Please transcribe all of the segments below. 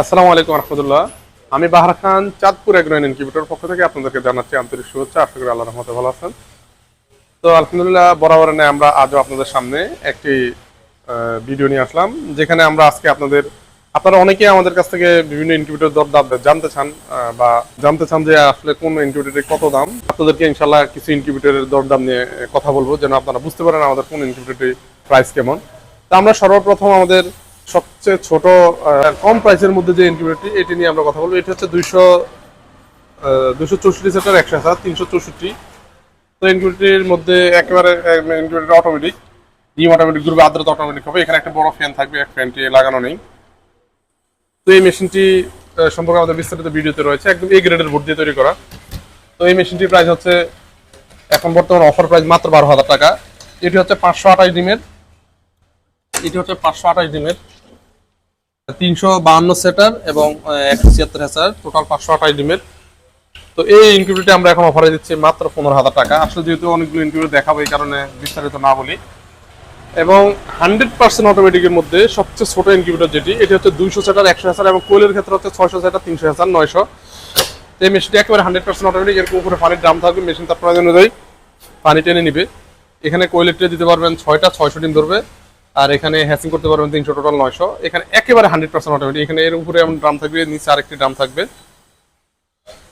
আসসালামু আলাইকুম রহমতুল্লাহ। আমি বাহার খান, চাঁদপুর এগ্রোইন ইনকিউবেটর পক্ষ থেকে আপনাদেরকে জানাচ্ছি আন্তরিক শুভেচ্ছা। আশা করি আল্লাহ রহমতে ভালো আছেন। তো আলহামদুলিল্লাহ, বরাবর নেই আমরা আজও আপনাদের সামনে একটি ভিডিও নিয়ে আসলাম, যেখানে আমরা আজকে আপনাদের, আপনারা অনেকেই আমাদের কাছ থেকে বিভিন্ন ইনকিউবেটর দর দাম জানতে চান বা জানতে চান যে আসলে কোন ইনকিউবেটরের কত দাম। আপনাদেরকে ইনশাল্লাহ কিছু ইনকিউবেটরের দর দাম নিয়ে কথা বলব, যেন আপনারা বুঝতে পারেন আমাদের কোন ইনকিউবেটরের প্রাইস কেমন। তা আমরা সর্বপ্রথম আমাদের সবচেয়ে ছোট কম প্রাইসের মধ্যে যে ইনকিউবেটরটি এটি নিয়ে আমরা কথা বলব। এটি হচ্ছে দুইশো দুশো চৌষট্টি সেটার একশো হাজার তিনশো চৌষট্টি। তো ইনকিউবেটরের মধ্যে একেবারে ইনকিউবেটর অটোমেটিক ডিম অটোমেটিক গ্রুপে আদ্রতা অটোমেটিক হবে। এখানে একটা বড় ফ্যান থাকবে, এক ফ্যানটি লাগানো নেই। তো এই মেশিনটি সম্পর্কে আমাদের বিস্তারিত ভিডিওতে রয়েছে। একদম এ গ্রেডের বোর্ড দিয়ে তৈরি করা। তো এই মেশিনটির প্রাইস হচ্ছে, এখন বর্তমান অফার প্রাইস মাত্র বারো হাজার টাকা। এটি হচ্ছে পাঁচশো আঠাশ ডিমের। এটি হচ্ছে পাঁচশো আঠাশ ডিমের। তিনশো বাহান্ন সেটার এবং একশো ছিয়াত্তর হাজার টোটাল পাঁচশো আঠাশ ডিমের। তো এই ইনকিউবেটরটি আমরা এখন অফারে দিচ্ছি মাত্র পনেরো হাজার টাকা। আসলে যেহেতু অনেকগুলো ইনকিউবেটর দেখাবো, এই কারণে বিস্তারিত না বলি। এবং হান্ড্রেড পার্সেন্ট অটোমেটিকের মধ্যে সবচেয়ে ছোট ইনকিউবেটর যেটি, এটি হচ্ছে দুইশো সেটার একশো হাজার এবং কোয়েলের ক্ষেত্রে হচ্ছে ছয়শো সেটার তিনশো হাজার নয়শো। তো এই মেশিনটি একেবারে হান্ড্রেড পার্সেন্ট অটোমেটিক এরকম উপরে পানির ড্রাম থাকবে মেশিন তার প্রয়োজন অনুযায়ী পানি টেনে নিবে। এখানে কোয়েলের ট্রে দিতে পারবেন ছয়টা, ছয়শো ডিম ধরবে। আর এখানে হ্যাসিং করতে পারবেন তিনশো টোটাল নয়শো। এখানে একেবারে হান্ড্রেড পার্সেন্ট অটোমেটিক এখানে এর উপরে এমন ড্রাম থাকবে, নিচে আরেকটি ড্রাম থাকবে।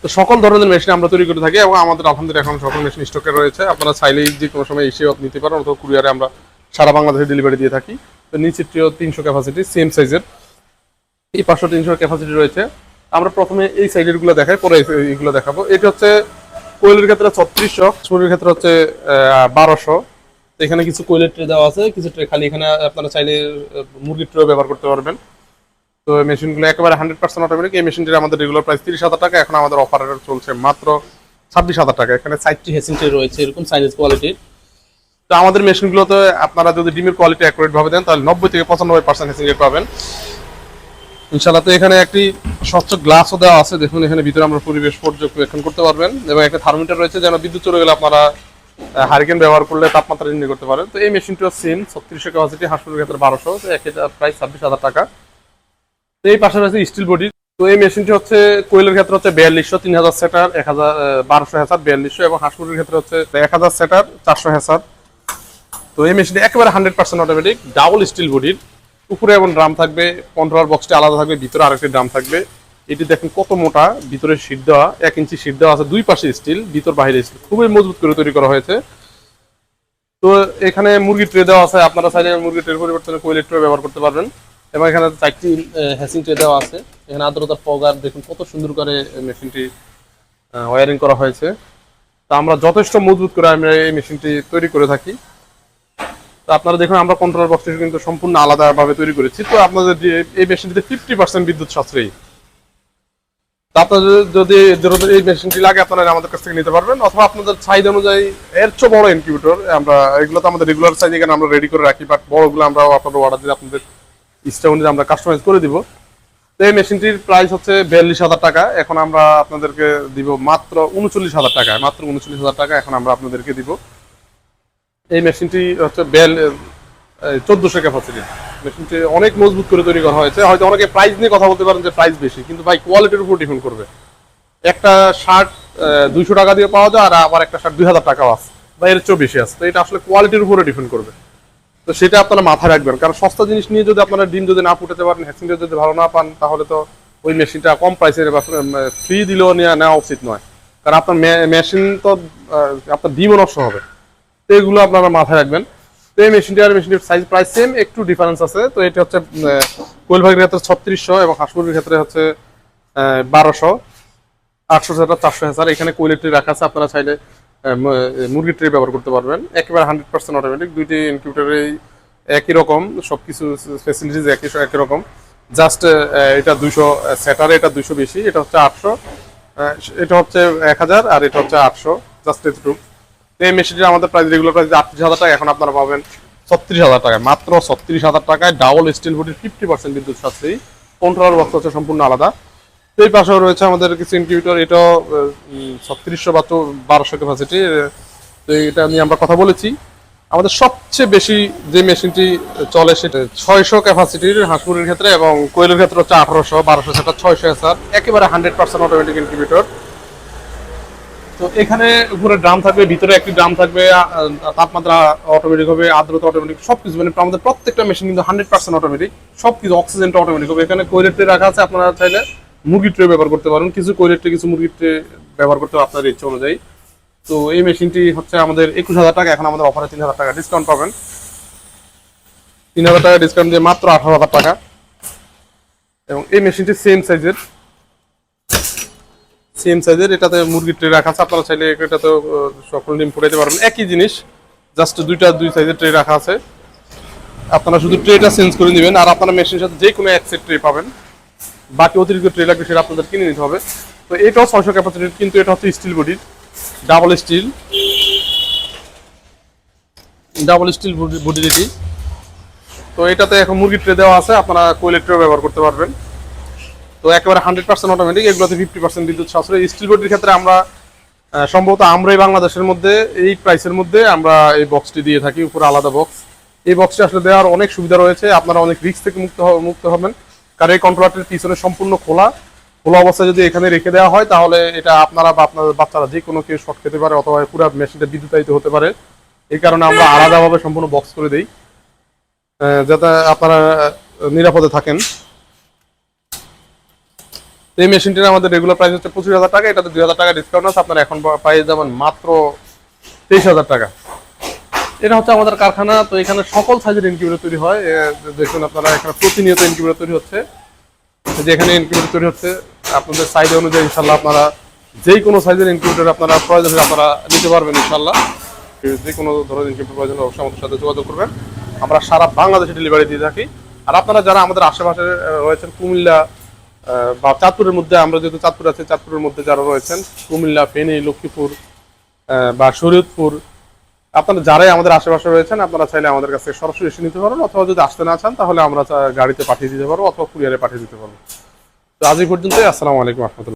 তো সকল ধরনের মেশিন আমরা তৈরি করে থাকি এবং আমাদের আলহামদুলিল্লাহ এখন সকল মেশিন স্টকে রয়েছে। আপনারা চাইলেই যে কোনো সময় এসে নিতে পারেন অথবা কুরিয়ারে আমরা সারা বাংলাদেশে ডেলিভারি দিয়ে থাকি। তো নিচেরটিও তিনশো ক্যাপাসিটি সেম সাইজের এই পাঁচশো তিনশো ক্যাপাসিটি রয়েছে। আমরা প্রথমে এই সাইডেরগুলো দেখাই, পরে এই- এইগুলো দেখাবো। এটা হচ্ছে কোয়েলের ক্ষেত্রে ছত্রিশশো সুরের ক্ষেত্রে হচ্ছে বারোশো। এখানে কিছু কোয়েলের ট্রে দেওয়া আছে, কিছু ট্রে খালি এখানে আপনারা চাইলে মুরগির ট্রেও ব্যবহার করতে পারবেন। তো এই মেশিনগুলো একেবারে হান্ড্রেড পার্সেন্ট অটোমেটিক এই মেশিনটির আমাদের রেগুলার প্রাইস তিরিশ হাজার টাকা, এখন আমাদের অফার চলছে মাত্র ছাব্বিশ হাজার টাকা। এখানে চারটি হেসিং ট্রে রয়েছে, এরকম সাইজ কোয়ালিটির তো আমাদের মেশিনগুলোতে আপনারা যদি ডিমের কোয়ালিটি অ্যাকুরেট ভাবে দেন, তাহলে নব্বই থেকে পঁচানব্বই পার্সেন্ট হেসিং রেট পাবেন। ইনশাল্লাহ তো এখানে একটি স্বচ্ছ গ্লাসও দেওয়া আছে। দেখুন, এখানে ভিতরে আমরা পরিবেশ পর্যবেক্ষণ করতে পারবেন। এবং একটা থার্মোমিটার রয়েছে, যেন বিদ্যুৎ চলে গেলে আপনারা হারিকেন ব্যবহার করলে তাপমাত্রা নির্ণয় করতে পারেন তো এই মেশিনটিও সেম ছত্রিশশো ক্যাপাসিটি হাসপাতালের ক্ষেত্রে বারোশো, তো এক হাজার প্রায় ছাব্বিশ হাজার টাকা। তো এই পাশে রয়েছে স্টিল বডি তো এই মেশিনটি হচ্ছে কোয়েলের ক্ষেত্রে হচ্ছে বিয়াল্লিশশো, তিন হাজার সেটার, এক হাজার বারোশো হাজার বিয়াল্লিশশো এবং হাঁসপুরের ক্ষেত্রে হচ্ছে এক হাজার সেটার, চারশো হাজার তো এই মেশিনটি একেবারে hundred percent automatic double steel বডির উপরে এবং ড্রাম থাকবে কন্ট্রোলার বক্সটি আলাদা থাকবে, ভিতরে আরেকটি ড্রাম থাকবে। এটি দেখেন কত মোটা, ভিতরে শীট দেওয়া, এক ইঞ্চি শীট দেওয়া আছে, দুই পাশে স্টিল ভিতর বাইরে স্টিল খুবই মজবুত করে তৈরি করা হয়েছে। তো এখানে মুরগির ট্রে দেওয়া আছে, আপনারা চাইলে মুরগির ট্রের পরিবর্তনে কোয়েলের ট্রে ব্যবহার করতে পারবেন। এবং এখানে চারটি হ্যাসিং ট্রে দেওয়া আছে। এখানে আর্দ্রতার পগার দেখুন কত সুন্দর করে মেশিনটি ওয়ারিং করা হয়েছে। তা আমরা যথেষ্ট মজবুত করে আমরা এই মেশিনটি তৈরি করে থাকি। তো আপনারা দেখুন, আমরা কন্ট্রোলার বক্সটি কিন্তু সম্পূর্ণ আলাদাভাবে তৈরি করেছি। তো আপনাদের এই মেশিনটিতে ফিফটি পার্সেন্ট বিদ্যুৎ সাশ্রয়ী। আপনাদের যদি যদি এই মেশিনটি লাগে, আপনারা আমাদের কাছ থেকে নিতে পারবেন। অথবা আপনাদের অনুযায়ী, এর বড় আমরা এগুলো তো আমাদের রেগুলার আমরা রেডি করে রাখি আমরা অর্ডার আপনাদের ইচ্ছা অনুযায়ী আমরা কাস্টমাইজ করে দিব। তো এই মেশিনটির প্রাইস হচ্ছে হাজার টাকা। এখন আমরা আপনাদেরকে দিব মাত্র উনচল্লিশ হাজার টাকা। মাত্র হাজার টাকা এখন আমরা আপনাদেরকে দিব। এই মেশিনটি হচ্ছে চোদ্দশো ক্যাপাসিটি মেশিনটি অনেক মজবুত করে তৈরি করা হয়েছে। হয়তো অনেকে প্রাইস নিয়ে কথা বলতে পারেন যে প্রাইস বেশি, কিন্তু ভাই কোয়ালিটির উপর ডিপেন্ড করবে। একটা শার্ট দুইশো টাকা দিয়ে পাওয়া যায় আর আবার একটা শার্ট দুই হাজার টাকাও আছে। বা এর চেয়েও বেশি আছে। তো এটা আসলে কোয়ালিটির উপরে ডিপেন্ড করবে। তো সেটা আপনারা মাথায় রাখবেন। কারণ সস্তা জিনিস নিয়ে যদি আপনারা ডিম যদি না ফুটাতে পারেন হ্যাচিংটা যদি ভালো না পান, তাহলে তো ওই মেশিনটা কম প্রাইসের বা ফ্রি দিলেও নেওয়া নেওয়া উচিত নয়। কারণ আপনার মেশিন তো আপনার ডিমও নষ্ট হবে। তো এগুলো আপনারা মাথায় রাখবেন। এই মেশিনটি আর মেশিনটির সাইজ প্রাইস সেম একটু ডিফারেন্স আছে। তো এটা হচ্ছে কোয়েল ভাগের ক্ষেত্রে ছত্রিশশো এবং হাঁসপুরের ক্ষেত্রে হচ্ছে বারোশো। আটশো হাজার চারশো হাজার এখানে কোয়েলের রাখা আছে, আপনারা চাইলে মুরগির ট্রে ব্যবহার করতে পারবেন। একেবারে হান্ড্রেড পার্সেন্ট অটোমেটিক দুইটি ইনকিউটারেই একই রকম সব কিছু ফেসিলিটিস একই একই রকম। জাস্ট এটা দুইশো সেটারে এটা দুইশো বেশি, এটা হচ্ছে আটশো। এটা হচ্ছে এক হাজার আর এটা হচ্ছে আটশো। জাস্ট এটুকু। এই মেশিনটি আমাদের প্রাইস রেগুলার প্রাইস আটত্রিশ হাজার টাকা এখন আপনারা পাবেন। ছত্রিশ হাজার টাকায়, মাত্র ছত্রিশ হাজার টাকায় ডাবল স্টিল বডির ফিফটি পার্সেন্ট বিদ্যুৎ সাশ্রয়ী। কন্ট্রোলার বক্স হচ্ছে সম্পূর্ণ আলাদা। এই পাশেও রয়েছে আমাদের কিছু ইনকিউবেটর এটাও ছত্রিশশো বা বারোশো ক্যাপাসিটি তো এটা নিয়ে আমরা কথা বলেছি। আমাদের সবচেয়ে বেশি যে মেশিনটি চলে সেটা ছয়শো ক্যাপাসিটির হাঁসমুরগির ক্ষেত্রে এবং কোয়েলের ক্ষেত্রে হচ্ছে আঠারোশো, বারোশো, সেটা ছয়শো এসআর একেবারে হান্ড্রেড পার্সেন্ট অটোমেটিক ইনকিউবেটর তো এখানে উপরে ড্রাম থাকবে, ভিতরে একটি ড্রাম থাকবে তাপমাত্রা অটোমেটিক হবে, আর্দ্রতা অটোমেটিক সব কিছু মানে আমাদের প্রত্যেকটা মেশিন কিন্তু হান্ড্রেড পার্সেন্ট অটোমেটিক সব কিছু অক্সিজেনটা অটোমেটিক হবে। এখানে কোয়েলের ট্রে রাখা আছে, আপনারা চাইলে মুরগির ট্রে ব্যবহার করতে পারেন। কিছু কোয়েলের ট্রে কিছু মুরগির ট্রে ব্যবহার করতে আপনার ইচ্ছে অনুযায়ী। তো এই মেশিনটি হচ্ছে আমাদের একুশ হাজার টাকা, এখন আমাদের অফারে তিন হাজার টাকা ডিসকাউন্ট পাবেন। তিন হাজার টাকা ডিসকাউন্ট দিয়ে মাত্র আঠারো হাজার টাকা। এবং এই মেশিনটি সেম সাইজের সেম সাইজের এটাতে মুরগির ট্রে রাখা আছে। আপনারা চাইলে এটাতে সকল ডিম ফুটাইতে পারবেন। একই জিনিস জাস্ট দুইটা, দুই সাইজের ট্রে রাখা আছে। আপনারা শুধু ট্রেটা চেঞ্জ করে নেবেন, আর আপনারা মেশিনের সাথে যে কোনো এক সেট ট্রে পাবেন। বাকি অতিরিক্ত ট্রে লাগবে সেটা আপনাদের কিনে নিতে হবে। তো এটাও ছয়শো ক্যাপাসিটির কিন্তু এটা হচ্ছে স্টিল বডির ডাবল স্টিল ডাবল স্টিল বডির এটি তো এটাতে এখন মুরগির ট্রে দেওয়া আছে, আপনারা কোয়েলের ট্রে ব্যবহার করতে পারবেন। তো একেবারে হান্ড্রেড পার্সেন্ট অটোমেটিক এগুলোতে ফিফটি পার্সেন্ট বিদ্যুৎ সাশ্রয়। স্টিল বডির ক্ষেত্রে আমরা সম্ভবত আমরাই বাংলাদেশের মধ্যে, এই প্রাইসের মধ্যে আমরা এই বক্সটি দিয়ে থাকি, উপরে আলাদা বক্স এই বক্সটি আসলে দেওয়ার অনেক সুবিধা রয়েছে, আপনারা অনেক রিস্ক থেকে মুক্ত মুক্ত হবেন। কারণ এই কন্ট্রোলারটির পিছনে সম্পূর্ণ খোলা। খোলা অবস্থায় যদি এখানে রেখে দেওয়া হয়, তাহলে এটা আপনারা বা আপনাদের বাচ্চারা যে কোনো কেউ শর্ট খেতে পারে, অথবা পুরো মেশিনটা বিদ্যুতায়িত হতে পারে। এই কারণে আমরা আলাদাভাবে সম্পূর্ণ বক্স করে দিই। যাতে আপনারা নিরাপদে থাকেন। এই মেশিনটির আমাদের রেগুলার প্রাইস হচ্ছে পঁচিশ হাজার টাকা, এটাতে দুই হাজার টাকা ডিসকাউন্ট আছে, আপনারা এখন প্রাইস যাবেন মাত্র তেইশ হাজার টাকা। এটা হচ্ছে আমাদের কারখানা, তো এখানে সকল সাইজের ইনকিউবেটর তৈরি হয়। দেখুন আপনারা এখানে প্রতিনিয়ত ইনকিউবেটর তৈরি হচ্ছে। যে এখানে ইনকিউবেটর তৈরি হচ্ছে, আপনাদের সাইজ অনুযায়ী ইনশাল্লাহ আপনারা যেই কোনো সাইজের ইনকিউবেটর আপনারা প্রয়োজন হলে আপনারা নিতে পারবেন ইনশাল্লাহ যে কোনো ধরনের ইনকিউবেটর প্রয়োজন অবশ্যই আমাদের সাথে যোগাযোগ করবেন। আমরা সারা বাংলাদেশে ডেলিভারি দিয়ে থাকি। আর আপনারা যারা আমাদের আশেপাশে রয়েছেন কুমিল্লা বা চাঁদপুরের মধ্যে, আমরা যেহেতু চাঁদপুর আছে, চাঁদপুরের মধ্যে যারা রয়েছেন, কুমিল্লা, ফেনী, লক্ষ্মীপুর বা শরীয়তপুর, আপনারা যারাই আমাদের আশেপাশে রয়েছেন, আপনারা চাইলে আমাদের কাছে সরাসরি এসে নিতে পারেন, অথবা যদি আসতে না চান, তাহলে আমরা গাড়িতে পাঠিয়ে দিতে পারব, অথবা কুরিয়ারে পাঠিয়ে দিতে পারব। তো আজ এই পর্যন্তই, আসসালামু আলাইকুম রহমতুল্লাহ।